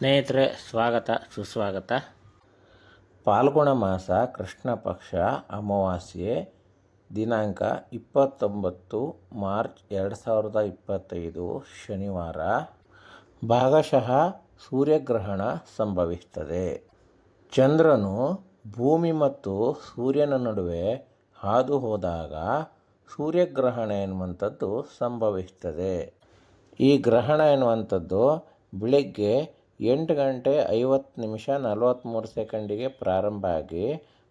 ಸ್ನೇಹಿತರೆ, ಸ್ವಾಗತ, ಸುಸ್ವಾಗತ. ಪಾಲ್ಗುಣ ಮಾಸ, ಕೃಷ್ಣ ಪಕ್ಷ, ಅಮಾವಾಸ್ಯೆ, ದಿನಾಂಕ ಇಪ್ಪತ್ತೊಂಬತ್ತು, ಮಾರ್ಚ್ ಎರಡು ಸಾವಿರದ ಇಪ್ಪತ್ತೈದು, ಶನಿವಾರ. ಭಾಗಶಃ ಸೂರ್ಯಗ್ರಹಣ ಸಂಭವಿಸ್ತದೆ ಚಂದ್ರನು ಭೂಮಿ ಮತ್ತು ಸೂರ್ಯನ ನಡುವೆ ಹಾದು ಹೋದಾಗ ಸೂರ್ಯಗ್ರಹಣ ಎನ್ನುವಂಥದ್ದು ಸಂಭವಿಸ್ತದೆ ಈ ಗ್ರಹಣ ಎನ್ನುವಂಥದ್ದು ಬೆಳಿಗ್ಗೆ ಎಂಟು ಗಂಟೆ ಐವತ್ತು ನಿಮಿಷ ನಲವತ್ತ್ಮೂರು ಸೆಕೆಂಡಿಗೆ ಪ್ರಾರಂಭ ಆಗಿ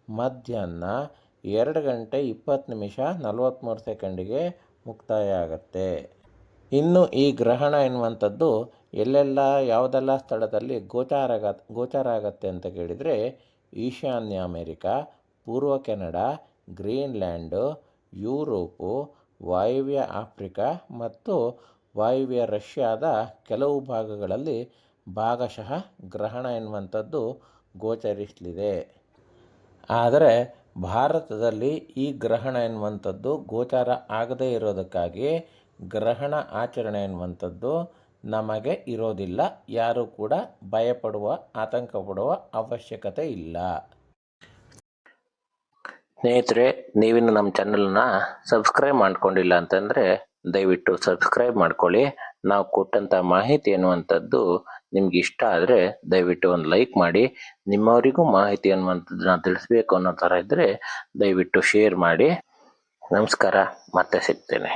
ಮಧ್ಯಾಹ್ನ ಎರಡು ಗಂಟೆ ಇಪ್ಪತ್ತು ನಿಮಿಷ ನಲವತ್ತ್ಮೂರು ಸೆಕೆಂಡಿಗೆ ಮುಕ್ತಾಯ ಆಗುತ್ತೆ ಇನ್ನು ಈ ಗ್ರಹಣ ಎನ್ನುವಂಥದ್ದು ಎಲ್ಲೆಲ್ಲ ಯಾವುದೆಲ್ಲ ಸ್ಥಳದಲ್ಲಿ ಗೋಚಾರ ಗೋಚಾರ ಆಗತ್ತೆ ಅಂತ ಕೇಳಿದರೆ ಈಶಾನ್ಯ ಅಮೇರಿಕಾ, ಪೂರ್ವ ಕೆನಡಾ, ಗ್ರೀನ್ಲ್ಯಾಂಡು, ಯುರೋಪು, ವಾಯುವ್ಯ ಆಫ್ರಿಕಾ ಮತ್ತು ವಾಯುವ್ಯ ರಷ್ಯಾದ ಕೆಲವು ಭಾಗಗಳಲ್ಲಿ ಭಾಗಶಃ ಗ್ರಹಣ ಎನ್ನುವಂಥದ್ದು ಗೋಚರಿಸಲಿದೆ. ಆದರೆ ಭಾರತದಲ್ಲಿ ಈ ಗ್ರಹಣ ಎನ್ನುವಂಥದ್ದು ಗೋಚಾರ ಆಗದೇ ಇರೋದಕ್ಕಾಗಿ ಗ್ರಹಣ ಆಚರಣೆ ಎನ್ನುವಂಥದ್ದು ನಮಗೆ ಇರೋದಿಲ್ಲ. ಯಾರೂ ಕೂಡ ಭಯಪಡುವ ಆತಂಕ ಪಡುವ ಅವಶ್ಯಕತೆ ಇಲ್ಲ. ಸ್ನೇಹಿತರೆ, ನೀವಿನ್ನು ನಮ್ಮ ಚಾನಲ್ನ ಸಬ್ಸ್ಕ್ರೈಬ್ ಮಾಡ್ಕೊಂಡಿಲ್ಲ ಅಂತಂದರೆ ದಯವಿಟ್ಟು ಸಬ್ಸ್ಕ್ರೈಬ್ ಮಾಡ್ಕೊಳ್ಳಿ. ನಾವು ಕೊಟ್ಟಂಥ ಮಾಹಿತಿ ಅನ್ನುವಂಥದ್ದು ನಿಮ್ಗೆ ಇಷ್ಟ ಆದರೆ ದಯವಿಟ್ಟು ಒಂದು ಲೈಕ್ ಮಾಡಿ. ನಿಮ್ಮವರಿಗೂ ಮಾಹಿತಿ ಅನ್ನುವಂಥದ್ದನ್ನ ತಿಳಿಸ್ಬೇಕು ಅನ್ನೋ ಥರ ಇದ್ದರೆ ದಯವಿಟ್ಟು ಶೇರ್ ಮಾಡಿ. ನಮಸ್ಕಾರ, ಮತ್ತೆ ಸಿಗ್ತೇನೆ.